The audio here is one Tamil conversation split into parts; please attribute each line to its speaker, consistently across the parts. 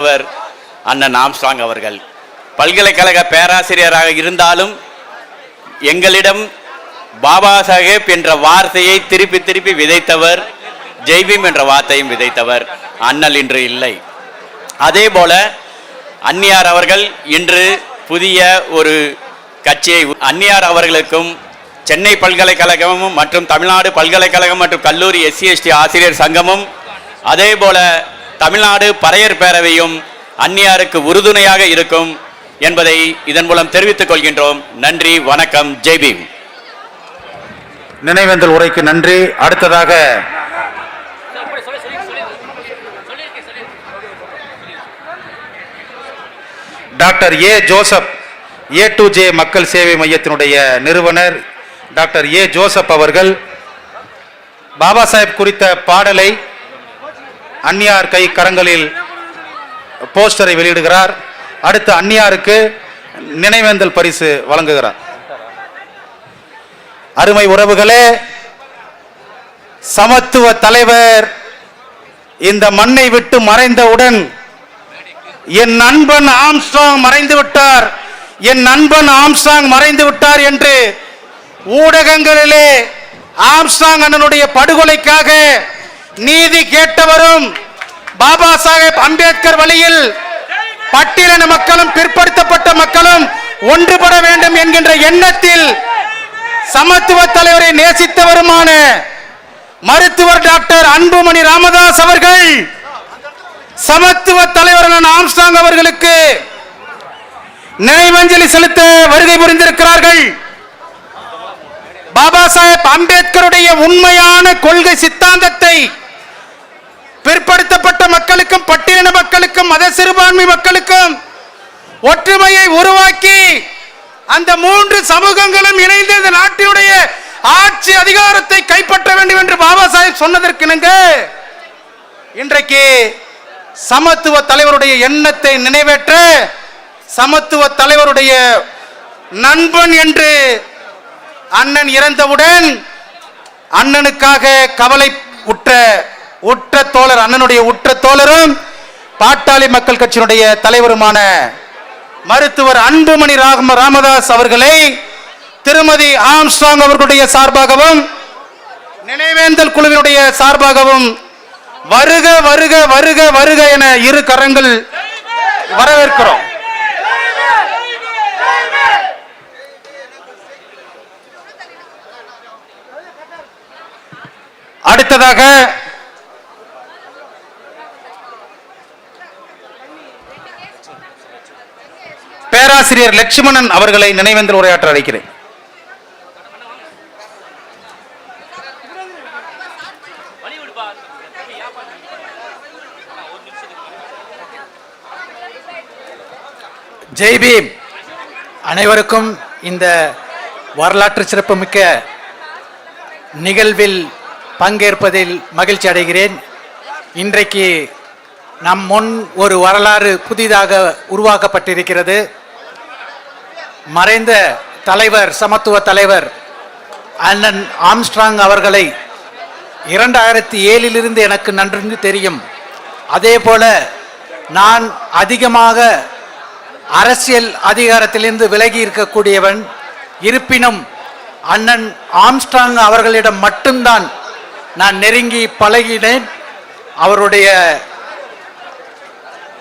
Speaker 1: அவர் அண்ணன் ஆம்ஸ்டாங் அவர்கள். பல்கலைக்கழக பேராசிரியராக இருந்தாலும் எங்களிடம் பாபா சாஹேப் என்ற வார்த்தையை திருப்பி திருப்பி விதைத்தவர் ஜெய்பீம் என்ற வார்த்தையும் விதைத்தவர். அண்ணல் இன்று இல்லை. அதே போல அந்நியார் அவர்கள் இன்று புதிய ஒரு கட்சியை அந்நியார் அவர்களுக்கும் சென்னை பல்கலைக்கழகமும் மற்றும் தமிழ்நாடு பல்கலைக்கழகம் மற்றும் கல்லூரி எஸ்சி எஸ்டி ஆசிரியர் சங்கமும் அதே போல தமிழ்நாடு பறையர் பேரவையும் அந்நியாருக்கு உறுதுணையாக இருக்கும் என்பதை இதன் மூலம் தெரிவித்துக் கொள்கின்றோம். நன்றி வணக்கம் ஜெய்பீம்
Speaker 2: நினைவேந்தல் உரைக்கு நன்றி. அடுத்ததாக doctor A Joseph A to J மக்கள் சேவை மையத்தினுடைய நிறுவனர் டாக்டர் ஏ ஜோசப் அவர்கள் பாபா சாஹேப் குறித்த பாடலை அந்நியார் கை கரங்களில் போஸ்டரை வெளியிடுகிறார். அடுத்து அந்நியாருக்கு நினைவேந்தல் பரிசு வழங்குகிறார். அருமை உறவுகளே சமத்துவ தலைவர் இந்த மண்ணை விட்டு மறைந்தவுடன் என் நண்பன் ஆம்ஸ்டாங் மறைந்து விட்டார். என் நண்பன் ஆம்ஸ்டாங் மறைந்து விட்டார் என்று ஊடகங்களிலே ஆம்ஸ்டாங் அண்ணனுடைய படுகொலைக்காக நீதி கேட்டவரும் பாபா சாஹேப் அம்பேத்கர் வழியில் பட்டியலின மக்களும் பிற்படுத்தப்பட்ட மக்களும் ஒன்றுபட வேண்டும் என்கின்ற எண்ணத்தில் சமத்துவ தலைவரை நேசித்தவருமான மருத்துவர் டாக்டர் அன்புமணி ராமதாஸ் அவர்கள் சமத்துவ தலைவரான ஆம்ஸ்டாங் அவர்களுக்கு நினைவஞ்சலி செலுத்த வருகை புரிந்திருக்கிறார்கள். பாபா சாஹேப் அம்பேத்கருடைய உண்மையான கொள்கை சித்தாந்தத்தை பிற்படுத்தப்பட்ட மக்களுக்கும் பட்டியலின மக்களுக்கும் மத சிறுபான்மை மக்களுக்கும் ஒற்றுமையை உருவாக்கி அந்த மூன்று சமூகங்களும் இணைந்து இந்த நாட்டினுடைய ஆட்சி அதிகாரத்தை கைப்பற்ற வேண்டும் என்று பாபா சாஹிப் சொன்னதற்கிணங்க இன்றைக்கு சமத்துவ தலைவருடைய எண்ணத்தை நிறைவேற்ற சமத்துவ தலைவருடைய நண்பன் என்று அண்ணன் இறந்தவுடன் அண்ணனுக்காக கவலை உற்ற உற்ற தோழர் அண்ணனுடைய உற்ற தோழரும் பாட்டாளி மக்கள் கட்சியினுடைய தலைவருமான மருத்துவர் அன்புமணி ராம ராமதாஸ் அவர்களை திருமதி ஆம்ஸ்ட்ராங் அவர்களுடைய சார்பாகவும் நினைவேந்தல் குழுவினுடைய சார்பாகவும் வருக வருக வருக வருக என இரு கரங்கள் வரவேற்கிறோம். அடுத்ததாக பேராசிரியர் லட்சுமணன் அவர்களை நினைவேந்தல் உரையாற்ற அழைக்கிறேன்.
Speaker 3: ஜெய்பீம் அனைவருக்கும் இந்த வரலாற்று சிறப்புமிக்க நிகழ்வில் பங்கேற்பதில் மகிழ்ச்சி அடைகிறேன். இன்றைக்கு நம் முன் ஒரு வரலாறு புதிதாக உருவாக்கப்பட்டிருக்கிறது. மறைந்த தலைவர் சமத்துவ தலைவர் அண்ணன் ஆம்ஸ்ட்ராங் அவர்களை இரண்டாயிரத்தி ஏழிலிருந்து எனக்கு நன்கு தெரியும். அதே போல நான் அதிகமாக அரசியல் அதிகாரத்திலிருந்து விலகி இருக்கக்கூடியவன் இருப்பினும் அண்ணன் ஆம்ஸ்ட்ராங் அவர்களிடம் மட்டும்தான் நான் நெருங்கி பழகினேன். அவருடைய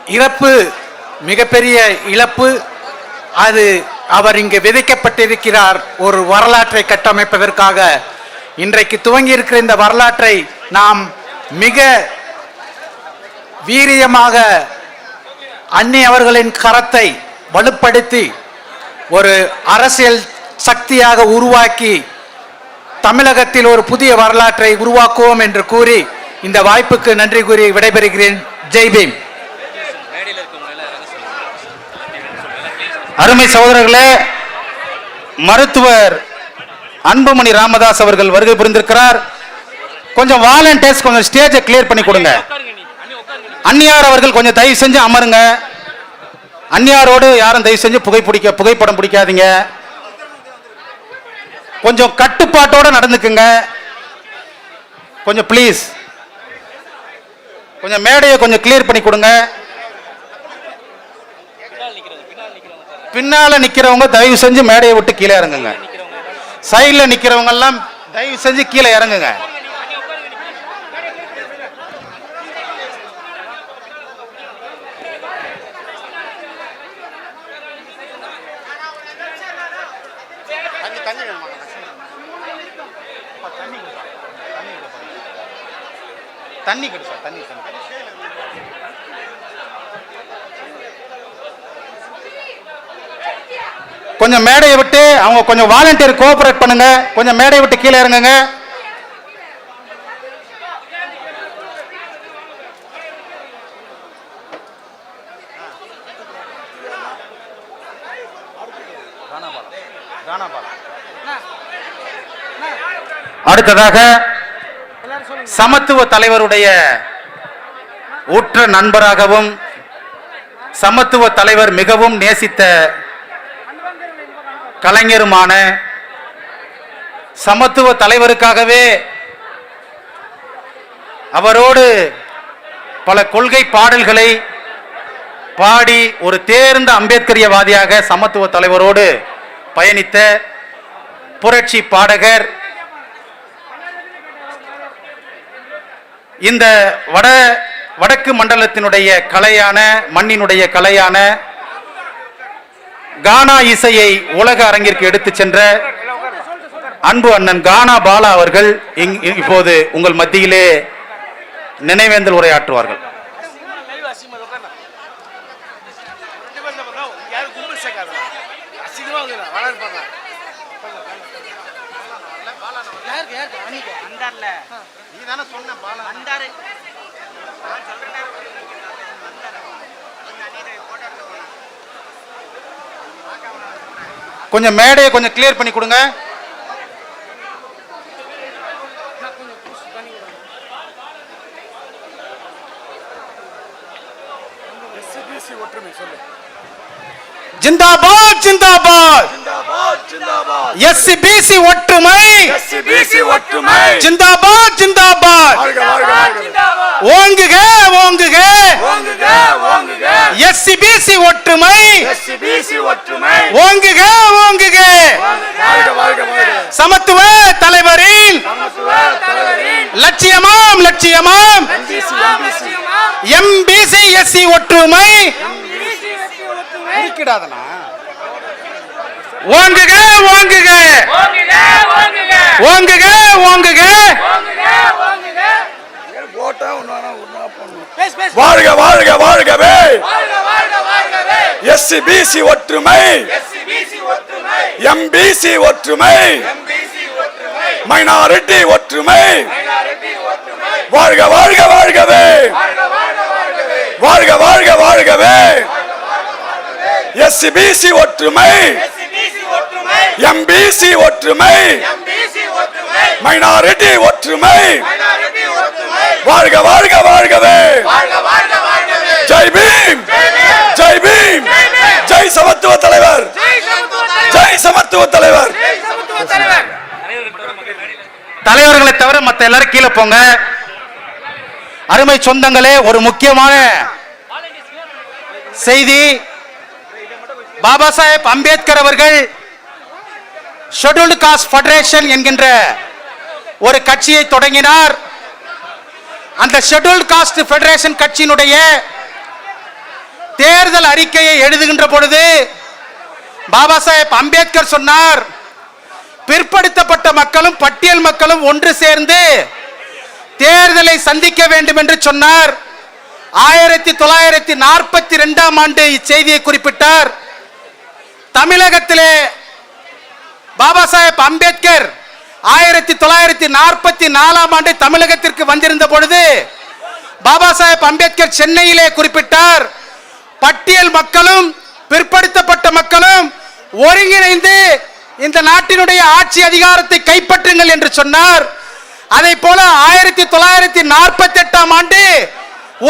Speaker 3: இறப்பு மிகப்பெரிய இழப்பு. அது அவர் இங்கு விதைக்கப்பட்டிருக்கிறார் ஒரு வரலாற்றை கட்டமைப்பதற்காக. இன்றைக்கு துவங்கி இருக்கிற இந்த வரலாற்றை நாம் மிக வீரியமாக அன்னி அவர்களின் கரத்தை வலுப்படுத்தி ஒரு அரசியல் சக்தியாக உருவாக்கி தமிழகத்தில் ஒரு புதிய வரலாற்றை உருவாக்குவோம் என்று கூறி இந்த வாய்ப்புக்கு நன்றி கூறி விடைபெறுகிறேன். ஜெய்பீம்
Speaker 2: அருமை சகோதரர்களே மருத்துவர் அன்புமணி ராமதாஸ் அவர்கள் வருகை புரிந்திருக்கிறார். கொஞ்சம் வாலண்டியர்ஸ் கொஞ்சம் ஸ்டேஜை கிளியர் பண்ணி கொடுங்க. அந்நியார் அவர்கள் கொஞ்சம் தயவு செஞ்சு அமருங்க. அந்நியாரோடு யாரும் தயவு செஞ்சு புகை பிடிக்க புகைப்படம் பிடிக்காதீங்க. கொஞ்சம் கட்டுப்பாட்டோட நடந்துக்குங்க. கொஞ்சம் ப்ளீஸ் கொஞ்சம் மேடையை கொஞ்சம் கிளியர் பண்ணி கொடுங்க. பின்னால நிக்கிறவங்க தயவு செஞ்சு மேடையை விட்டு கீழே இறங்குங்க. சைடுல நிக்கிறவங்க எல்லாம் தயவு செஞ்சு கீழே இறங்குங்க. தண்ணி கொடு சார் தண்ணி தண்ணி கொஞ்சம் மேடையை விட்டு அவங்க கொஞ்சம் வாலண்டியர் கோஆபரேட் பண்ணுங்க. கொஞ்சம் மேடையை விட்டு கீழே இறங்குங்க. அடுத்ததாக சமத்துவ தலைவருடைய உற்ற நண்பராகவும் சமத்துவ தலைவர் மிகவும் நேசித்த கலைஞருமான சமத்துவ தலைவருக்காகவே அவரோடு பல கொள்கை பாடல்களை பாடி ஒரு தேர்ந்த அம்பேத்கரியவாதியாக சமத்துவ தலைவரோடு பயணித்த புரட்சி பாடகர் இந்த வட வடக்கு மண்டலத்தினுடைய கலையான மண்ணினுடைய கலையான கானா இசையை உலக அரங்கிற்கு எடுத்துச் சென்ற அன்பு அண்ணன் கானா பாலா அவர்கள் இங்- இப்போது உங்கள் மத்தியிலே நினைவேந்தல் உரையாற்றுவார்கள். கொஞ்சம் மேடையை கொஞ்சம் கிளியர் பண்ணி கொடுங்க. ஜிந்தாபாத் ஜிந்தாபாத். எஸ்சிபிசி ஒற்றுமை.
Speaker 4: எஸ்சிபிசி ஒற்றுமை.
Speaker 2: ஜிந்தாபாத் ஜிந்தாபாத். ஓங்குக ஓங்குக. எஸ்சிபிசி ஒற்றுமை. ஓங்குக ஓங்குக. சமத்துவ தலைவரின் லட்சியமாம் லட்சியமாம்.
Speaker 4: எம்பிசி
Speaker 2: எஸ்சி ஒற்றுமை. ஓங்குக ஓங்குக. ஓங்குக ஓங்குக.
Speaker 4: வாழ்க வாழ்க வாழ்கவே. எஸ்சிபிசி ஒற்றுமை. எம்பிசி ஒற்றுமை. மைனாரிட்டி ஒற்றுமை. வாழ்க வாழ்க வாழ்கவே. வாழ்க வாழ்க வாழ்கவே. எஸ்சிபிசி ஒற்றுமை. எம்பிசி ஒற்றுமை. மைனாரிட்டி ஒற்றுமை. வாழ்க வாழ்க வாழ்கவே. ஜெய் பீம்! ஜெய் பீம்! ஜெய் சமத்துவ தலைவர்! ஜெய் சமத்துவ தலைவர்!
Speaker 2: தலைவர்களை தவிர மத்த எல்லாரும் கீழே போங்க. அருமை சொந்தங்களே ஒரு முக்கியமான செய்தி. பாபா சாஹேப் அம்பேத்கர் அவர்கள் ஷெட்யூல்டு காஸ்ட் ஃபெடரேஷன் என்கின்ற ஒரு கட்சியை தொடங்கினார். அந்த ஷெட்யூல்டு காஸ்ட் ஃபெடரேஷன் கட்சியினுடைய தேர்தல் அறிக்கையை எழுதுகின்ற பொழுது பாபா சாஹேப் அம்பேத்கர் சொன்னார் பிற்படுத்தப்பட்ட மக்களும் பட்டியல் மக்களும் ஒன்று சேர்ந்து தேர்தலை சந்திக்க வேண்டும் என்று சொன்னார். ஆயிரத்தி தொள்ளாயிரத்தி நாற்பத்தி ரெண்டாம் ஆண்டு இச்செய்தியை குறிப்பிட்டார். தமிழகத்திலே பாபா சாஹேப் அம்பேத்கர் ஆயிரத்தி தொள்ளாயிரத்தி நாற்பத்தி நாலாம் ஆண்டு தமிழகத்திற்கு வந்திருந்த பொழுது பாபா சாஹேப் அம்பேத்கர் சென்னையிலே குறிப்பிட்டார் பட்டியல் மக்களும் பிற்படுத்தப்பட்ட மக்களும் ஒருங்கிணைந்து இந்த நாட்டினுடைய ஆட்சி அதிகாரத்தை கைப்பற்றுங்கள் என்று சொன்னார். அதை போல ஆயிரத்தி தொள்ளாயிரத்தி நாற்பத்தி எட்டாம் ஆண்டு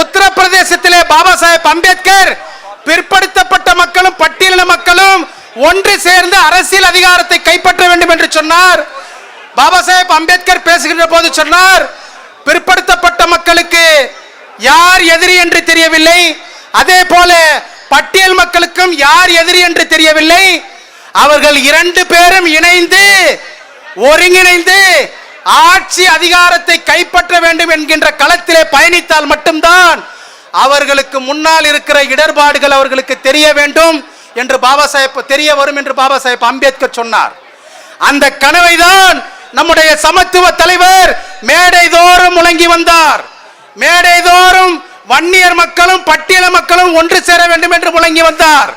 Speaker 2: உத்தரப்பிரதேசத்திலே பாபா சாஹேப் அம்பேத்கர் பிற்படுத்தப்பட்ட மக்களும் பட்டியலின மக்களும் ஒன்று சேர்ந்து அரசியல் அதிகாரத்தை கைப்பற்ற வேண்டும் என்று சொன்னார். பாபா சாஹேப் அம்பேத்கர் பேசுகின்ற போது சொன்னார் பிற்படுத்தப்பட்ட மக்களுக்கு யார் எதிரி என்று தெரியவில்லை. அதே போல பட்டியல் மக்களுக்கும் யார் எதிரி என்று தெரியவில்லை? அவர்கள் இரண்டு பேரும் இணைந்து ஒருங்கிணைந்து ஆட்சி அதிகாரத்தை கைப்பற்ற வேண்டும் என்கின்ற களத்திலே பயணித்தால் மட்டும்தான் அவர்களுக்கு முன்னால் இருக்கிற இடர்பாடுகள் அவர்களுக்கு தெரிய வேண்டும் என்று பாபா சாஹேப் தெரிய வரும் என்று பாபா சாஹேப் அம்பேத்கர் சொன்னார். அந்த கனவை தான் நம்முடைய சமத்துவ தலைவர் மேடை தோறும் முழங்கி வந்தார். மேடை தோறும் வன்னியர் மக்களும் பட்டியல மக்களும் ஒன்று சேர வேண்டும் என்று முழங்கி வந்தார்.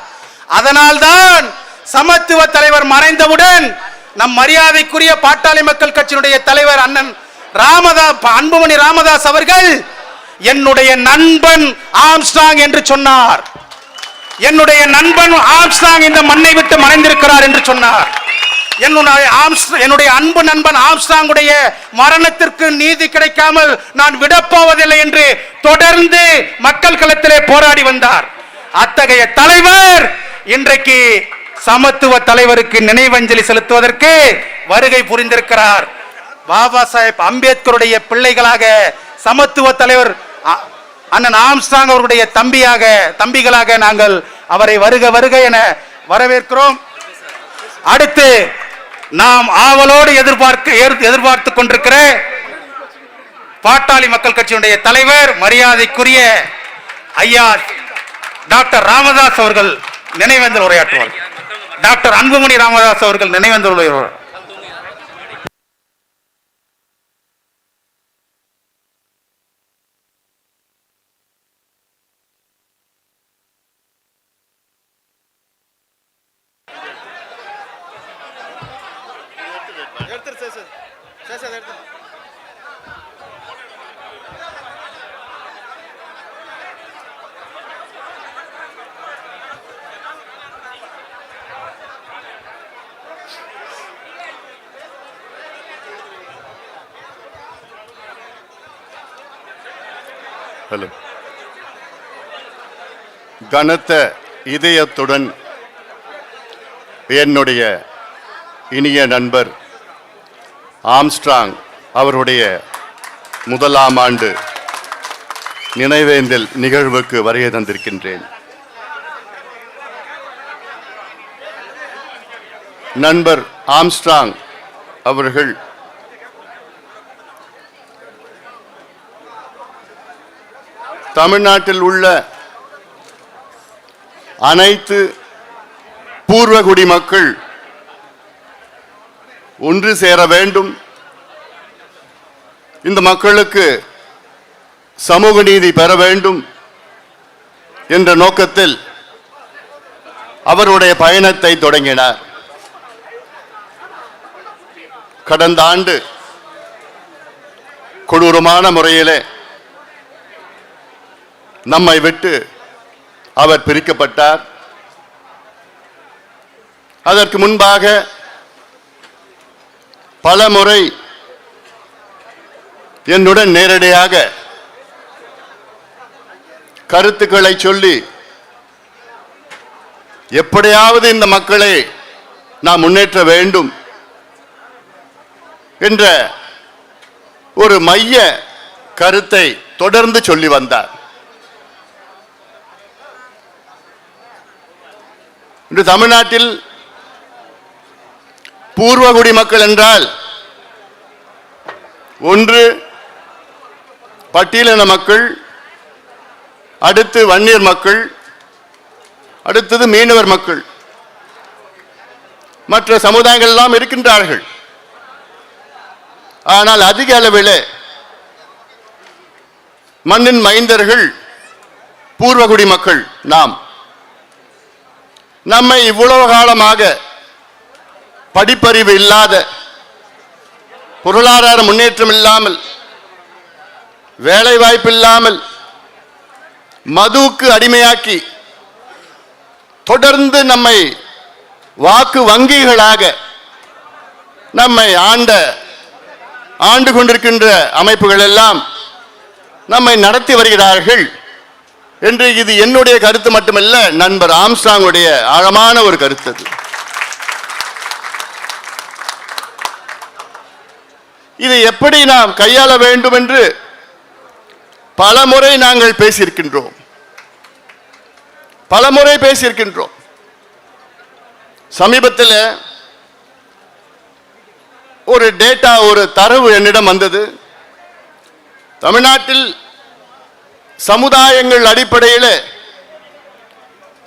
Speaker 2: அதனால்தான் சமத்துவ தலைவர் மறைந்தவுடன் நம் மரியாதைக்குரிய பாட்டாளி மக்கள் கட்சியினுடைய தலைவர் அண்ணன் ராமதாஸ் அன்புமணி ராமதாஸ் அவர்கள் என்னுடைய நண்பன் ஆம்ஸ்டாங் என்று சொன்னார். என்னுடைய நண்பன் ஆம்ஸ்டாங் இந்த மண்ணை விட்டு மறைந்திருக்கிறார் என்று சொன்னார். என்னுடைய என்னுடைய அன்பு நண்பன் ஆம்ஸ்டாங்குடைய மரணத்திற்கு நீதி கிடைக்காமல் நான் விடப்போவதில்லை என்று தொடர்ந்து மக்கள் களத்திலே போராடி வந்தார். அத்தகைய தலைவர் இன்றைக்கு சமத்துவ தலைவருக்கு நினைவஞ்சலி செலுத்துவதற்கு வருகை புரிந்திருக்கிறார். பாபா சாஹேப் அம்பேத்கருடைய பிள்ளைகளாக சமத்துவ தலைவர் அ- அண்ணன் ஆம்ஸ்டாங் அவருடைய தம்பியாக தம்பிகளாக நாங்கள் அவரை வருக வருக என வரவேற்கிறோம். அடுத்து நாம் ஆவலோடு எதிர்பார்க்க எதிர்- எதிர்பார்த்து கொண்டிருக்கிற பாட்டாளி மக்கள் கட்சியினுடைய தலைவர் மரியாதைக்குரிய ஐயா டாக்டர் ராமதாஸ் அவர்கள் நினைவேந்தல் உரையாற்றுவார். டாக்டர் அன்புமணி ராமதாஸ் அவர்கள் நினைவேந்தல் உரையாற்றுவார்.
Speaker 5: ஹலோ கனத்த இதயத்துடன் என்னுடைய இனிய நண்பர் ஆம்ஸ்ட்ராங் அவருடைய முதலாம் ஆண்டு நினைவேந்தல் நிகழ்வுக்கு வருகை தந்திருக்கின்றேன். நண்பர் ஆம்ஸ்ட்ராங் அவர்கள் தமிழ்நாட்டில் உள்ள அனைத்து பூர்வகுடி மக்கள் ஒன்று சேர வேண்டும். இந்த மக்களுக்கு சமூக நீதி பெற வேண்டும் என்ற நோக்கத்தில் அவருடைய பயணத்தை தொடங்கினார். கடந்த ஆண்டு கொடூரமான முறையிலே நம்மை விட்டு அவர் பிரிக்கப்பட்டார். அதற்கு முன்பாக பல முறை என்னுடன் நேரடியாக கருத்துக்களை சொல்லி எப்படியாவது இந்த மக்களை நாம் முன்னேற்ற வேண்டும் என்ற ஒரு மைய கருத்தை தொடர்ந்து சொல்லி வந்தார். இன்று தமிழ்நாட்டில் பூர்வகுடி மக்கள் என்றால் ஒன்று பட்டியலின மக்கள் அடுத்து வன்னியர் மக்கள் அடுத்தது மீனவர் மக்கள். மற்ற சமுதாயங்கள் எல்லாம் இருக்கின்றார்கள். ஆனால் அதிக அளவில் மண்ணின் மைந்தர்கள் பூர்வகுடி மக்கள் நாம். நம்மை இவ்வளவு காலமாக படிப்பறிவு இல்லாத பொருளாதார முன்னேற்றம் இல்லாமல் வேலை வாய்ப்பு இல்லாமல் மதுவுக்கு அடிமையாக்கி தொடர்ந்து நம்மை வாக்கு வங்கிகளாக நம்மை ஆண்ட ஆண்டு கொண்டிருக்கின்ற அமைப்புகள் எல்லாம் நம்மை நடத்தி வருகிறார்கள். என்று இது என்னுடைய கருத்து மட்டுமல்ல நண்பர் ஆம்ஸ்டாங்குடைய ஆழமான ஒரு கருத்து அது. இதை எப்படி நாம் கையாள வேண்டும் என்று பல முறை நாங்கள் பேசியிருக்கின்றோம். பலமுறை பேசியிருக்கின்றோம். சமீபத்தில் ஒரு டேட்டா ஒரு தரவு என்னிடம் வந்தது. தமிழ்நாட்டில் சமுதாயங்கள் அடிப்படையில்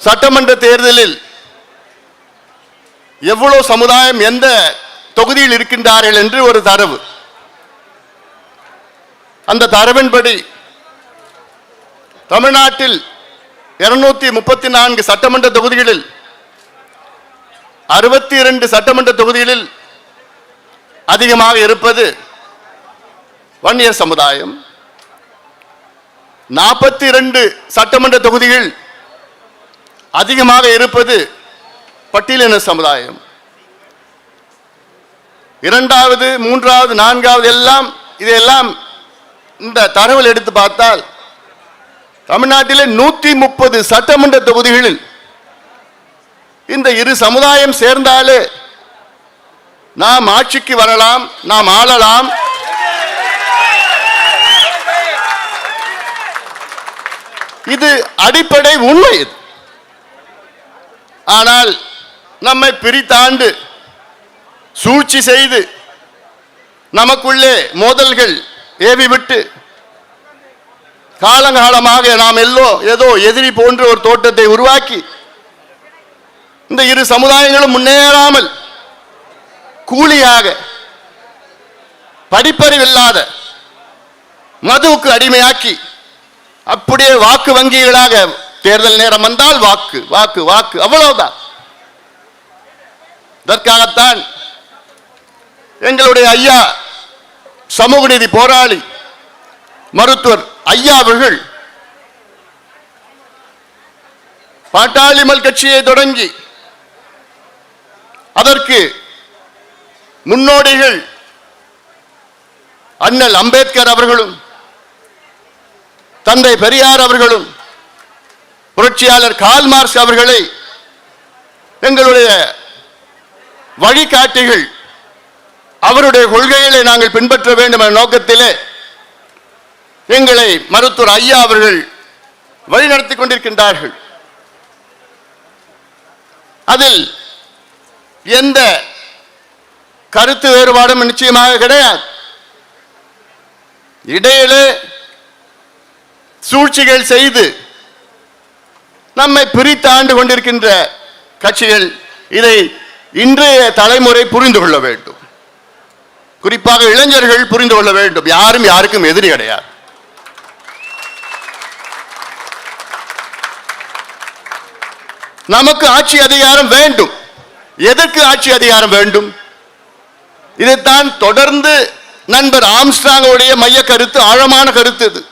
Speaker 5: சட்டமன்ற தேர்தலில் எவ்வளோ சமுதாயம் எந்த தொகுதியில் இருக்கின்றார்கள் என்று ஒரு தரவு. அந்த தரவின்படி தமிழ்நாட்டில் இருநூத்தி முப்பத்தி நான்கு சட்டமன்ற தொகுதிகளில் அறுபத்தி இரண்டு சட்டமன்ற தொகுதிகளில் அதிகமாக இருப்பது வன்னியர் சமுதாயம் நாற்பத்தி இரண்டு சட்டமன்ற தொகுதிகள் அதிகமாக இருப்பது பட்டியலின சமுதாயம். இரண்டாவது மூன்றாவது நான்காவது எல்லாம் இதையெல்லாம் இந்த தகவல் எடுத்து பார்த்தால் தமிழ்நாட்டிலே நூத்தி முப்பது சட்டமன்ற தொகுதிகளில் இந்த இரு சமுதாயம் சேர்ந்தாலே நாம் ஆட்சிக்கு வரலாம் நாம் ஆளலாம் இது அடிப்படை உண்மை இது. ஆனால் நம்மை பிரித்தாண்டு சூழ்ச்சி செய்து நமக்குள்ளே மோதல்கள் ஏவி விட்டு காலங்காலமாக நாம் எல்லோ ஏதோ எதிரி போன்ற ஒரு தோட்டத்தை உருவாக்கி இந்த இரு சமுதாயங்களும் முன்னேறாமல் கூலியாக படிப்பறிவில்லாத மதுவுக்கு அடிமையாக்கி அப்படியே வாக்கு வங்கிகளாக தேர்தல் நேரம் வந்தால் வாக்கு வாக்கு வாக்கு. அவ்வளவுதான். இதற்காகத்தான் எங்களுடைய ஐயா சமூக நீதி போராளி மருத்துவர் ஐயா அவர்கள் பாட்டாளிமல் கட்சியை தொடங்கி அதற்கு முன்னோடிகள் அண்ணல் அம்பேத்கர் அவர்களும் தந்தை பெரியார் அவர்களும் புரட்சியாளர் கால்மார்க்ஸ் அவர்களை எங்களுடைய வழிகாட்டிகள் அவருடைய கொள்கைகளை நாங்கள் பின்பற்ற வேண்டும் என்ற நோக்கத்திலே எங்களை மருத்துவர் ஐயா அவர்கள் வழிநடத்தி கொண்டிருக்கின்றார்கள். அதில் எந்த கருத்து வேறுபாடும் நிச்சயமாக கிடையாது. இடையிலே சூழ்ச்சிகள் செய்து நம்மை பிரித்து ஆண்டு கொண்டிருக்கின்ற கட்சிகள் இதை இன்றைய தலைமுறை புரிந்து கொள்ள வேண்டும். குறிப்பாக இளைஞர்கள் புரிந்து கொள்ள வேண்டும். யாரும் யாருக்கும் எதிரி கிடையாது. நமக்கு ஆட்சி அதிகாரம் வேண்டும். எதற்கு ஆட்சி அதிகாரம் வேண்டும்? இதைத்தான் தொடர்ந்து நண்பர் ஆம்ஸ்டாங்கோடைய மைய கருத்து ஆழமான கருத்து இது.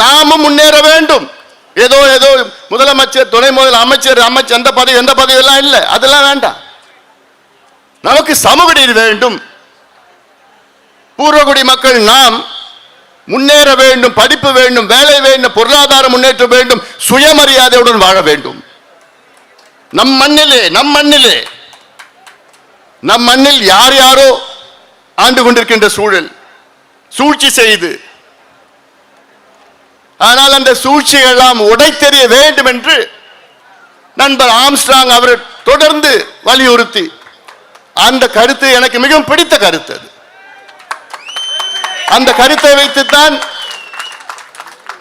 Speaker 5: நாமும் முன்னேற வேண்டும். ஏதோ ஏதோ முதலமைச்சர் துணை முதல் அமைச்சர் அமைச்சர் எந்த பதவி எந்த பதவி எல்லாம் இல்லை. அதெல்லாம் வேண்டாம். நமக்கு சமூக நீதி வேண்டும். பூர்வகுடி மக்கள் நாம் முன்னேற வேண்டும் படிப்பு வேண்டும் வேலை வேண்டும் பொருளாதார முன்னேற்றம் வேண்டும் சுயமரியாதையுடன் வாழ வேண்டும். நம் மண்ணிலே நம் மண்ணிலே நம் மண்ணில் யார் யாரோ ஆண்டு கொண்டிருக்கின்ற சூழல் சூழ்ச்சி செய்து ஆனால் அந்த சூழ்ச்சிகள் எல்லாம் உடைத்தெறிய வேண்டும் என்று நண்பர் ஆம்ஸ்ட்ராங் அவர் தொடர்ந்து வலியுறுத்தி அந்த கருத்து எனக்கு மிகவும் பிடித்த கருத்து அது. அந்த கருத்தை வைத்துத்தான்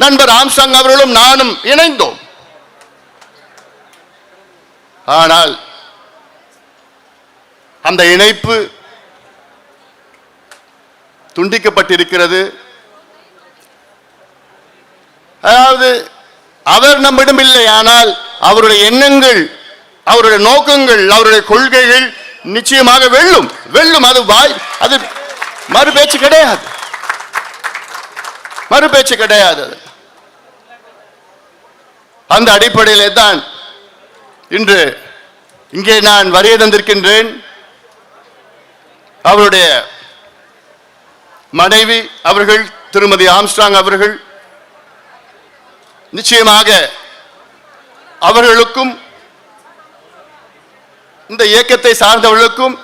Speaker 5: நண்பர் ஆம்ஸ்ட்ராங் அவர்களும் நானும் இணைந்தோம். ஆனால் அந்த இணைப்பு துண்டிக்கப்பட்டிருக்கிறது. அதாவது அவர் நம்மிடம் இல்லை ஆனால் அவருடைய எண்ணங்கள் அவருடைய நோக்கங்கள் அவருடைய கொள்கைகள் நிச்சயமாக வெல்லும். வெல்லும் அது வாய் அது மறு பேச்சு கிடையாது. மறு பேச்சு கிடையாது அது. அந்த அடிப்படையிலே தான் இன்று இங்கே நான் வரைய தந்திருக்கின்றேன். அவருடைய மனைவி அவர்கள் திருமதி ஆம்ஸ்டாங் அவர்கள் நிச்சயமாக அவர்களுக்கும் இந்த இயக்கத்தை சார்ந்தவர்களுக்கும்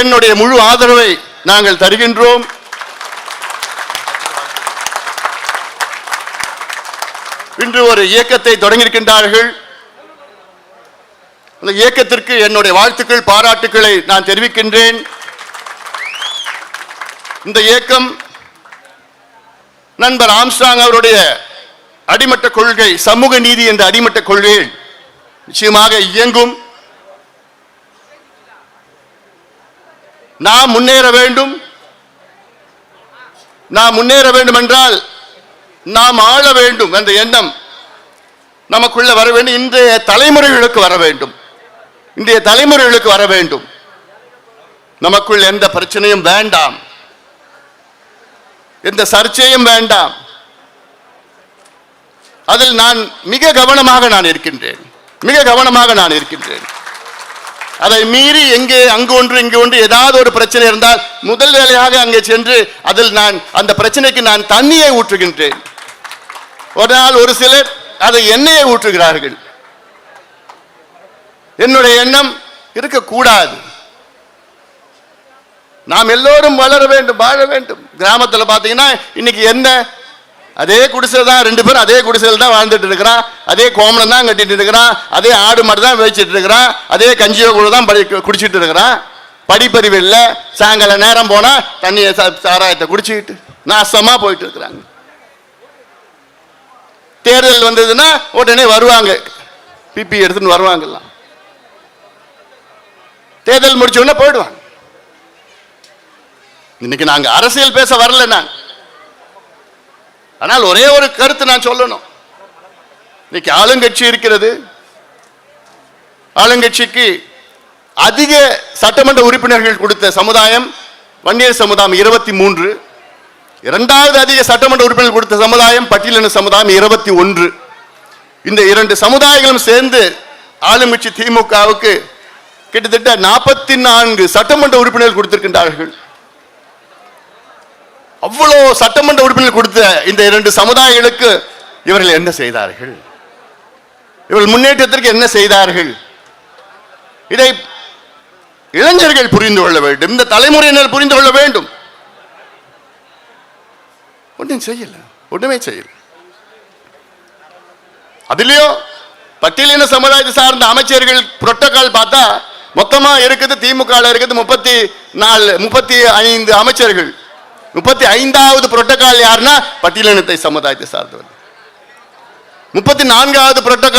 Speaker 5: என்னுடைய முழு ஆதரவை நாங்கள் தருகின்றோம். இன்று ஒரு இயக்கத்தை தொடங்கியிருக்கின்றார்கள். அந்த இயக்கத்திற்கு என்னுடைய வாழ்த்துக்கள் பாராட்டுக்களை நான் தெரிவிக்கின்றேன். இந்த இயக்கம் நண்பர் ஆம்ஸ்டாங் அவருடைய அடிமட்ட கொள்கை சமூக நீதி என்ற அடிமட்ட கொள்கை நிச்சயமாக இயங்கும். நாம் முன்னேற வேண்டும். நாம் முன்னேற வேண்டும் என்றால் நாம் ஆள வேண்டும் என்ற எண்ணம் நமக்குள்ள வர வேண்டும். இன்றைய தலைமுறைகளுக்கு வர வேண்டும். இன்றைய தலைமுறைகளுக்கு வர வேண்டும். நமக்குள் எந்த பிரச்சனையும் வேண்டாம். எந்த சர்ச்சையும் வேண்டாம். அதில் நான் மிக கவனமாக நான் இருக்கின்றேன். மிக கவனமாக நான் இருக்கின்றேன். அதை மீறி எங்கே அங்கு ஒன்று இங்கு ஒன்று ஏதாவது ஒரு பிரச்சனை இருந்தால் முதல் வேலையாக அங்கே சென்று அதில் நான் அந்த பிரச்சனைக்கு நான் தண்ணியை ஊற்றுகின்றேன். ஒரு நாள் ஒரு சிலர் அதை எண்ணெயை ஊற்றுகிறார்கள். என்னுடைய எண்ணம் இருக்கக்கூடாது. நாம் எல்லோரும் வளர வேண்டும் வாழ வேண்டும். கிராமத்தில் பார்த்தீங்கன்னா இன்னைக்கு என்ன? அதே குடிசை தான் ரெண்டு பேரும் அதே குடிசையில் தான் வாழ்ந்துட்டு இருக்கிறான். அதே கோமலம் தான் கட்டிட்டு இருக்கிறான். அதே ஆடு மாடு தான் வச்சுட்டு இருக்கிறான். அதே கஞ்சியோ கூட தான் படி குடிச்சிட்டு இருக்கிறான். படிப்பறிவு இல்லை. சாயங்கால நேரம் போனால் தண்ணியை சா- சாராயத்தை குடிச்சிக்கிட்டு நாசமாக போயிட்டு இருக்கிறாங்க. தேர்தல் வந்ததுன்னா உடனே வருவாங்க. பிபி எடுத்துன்னு வருவாங்கல்லாம் தேர்தல் முடிச்ச உடனே போயிடுவாங்க. இன்னைக்கு நாங்க அரசியல் பேச வரல நான். ஆனால் ஒரே ஒரு கருத்து நான் சொல்லணும். இன்னைக்கு ஆளுங்கட்சி இருக்கிறது. ஆளுங்கட்சிக்கு அதிக சட்டமன்ற உறுப்பினர்கள் கொடுத்த சமுதாயம் வன்னியர் சமுதாயம் இருபத்தி மூன்று. இரண்டாவது அதிக சட்டமன்ற உறுப்பினர்கள் கொடுத்த சமுதாயம் பட்டியலின சமுதாயம் இருபத்தி ஒன்று. இந்த இரண்டு சமுதாயங்களும் சேர்ந்து ஆளுங்கட்சி திமுகவுக்கு கிட்டத்தட்ட நாற்பத்தி நான்கு சட்டமன்ற உறுப்பினர்கள் கொடுத்திருக்கின்றார்கள். அவ்வளோ சட்டமன்ற உறுப்பினர் கொடுத்த இந்த இரண்டு சமுதாயங்களுக்கு இவர்கள் என்ன செய்தார்கள்? இவர்கள் முன்னேற்றத்திற்கு என்ன செய்தார்கள்? இதை இளைஞர்கள் புரிந்து கொள்ள வேண்டும். இந்த தலைமுறையினர் புரிந்து கொள்ள வேண்டும். ஒன்றும் செய்யல. ஒன்றுமே செய்யல. அதுலயோ பட்டியலின சமுதாயத்தை சார்ந்த அமைச்சர்கள் புரோட்டோகால் பார்த்தா மொத்தமா இருக்குது திமுக இருக்குது முப்பத்தி நாலு முப்பத்தி ஐந்து அமைச்சர்கள். முப்பத்தி ஐந்தாவது புரோட்டோகால் யாருன்னா பட்டியலினத்தை சமுதாயத்தை சார்ந்தவர். முப்பத்தி நான்காவது புரோட்டோகால்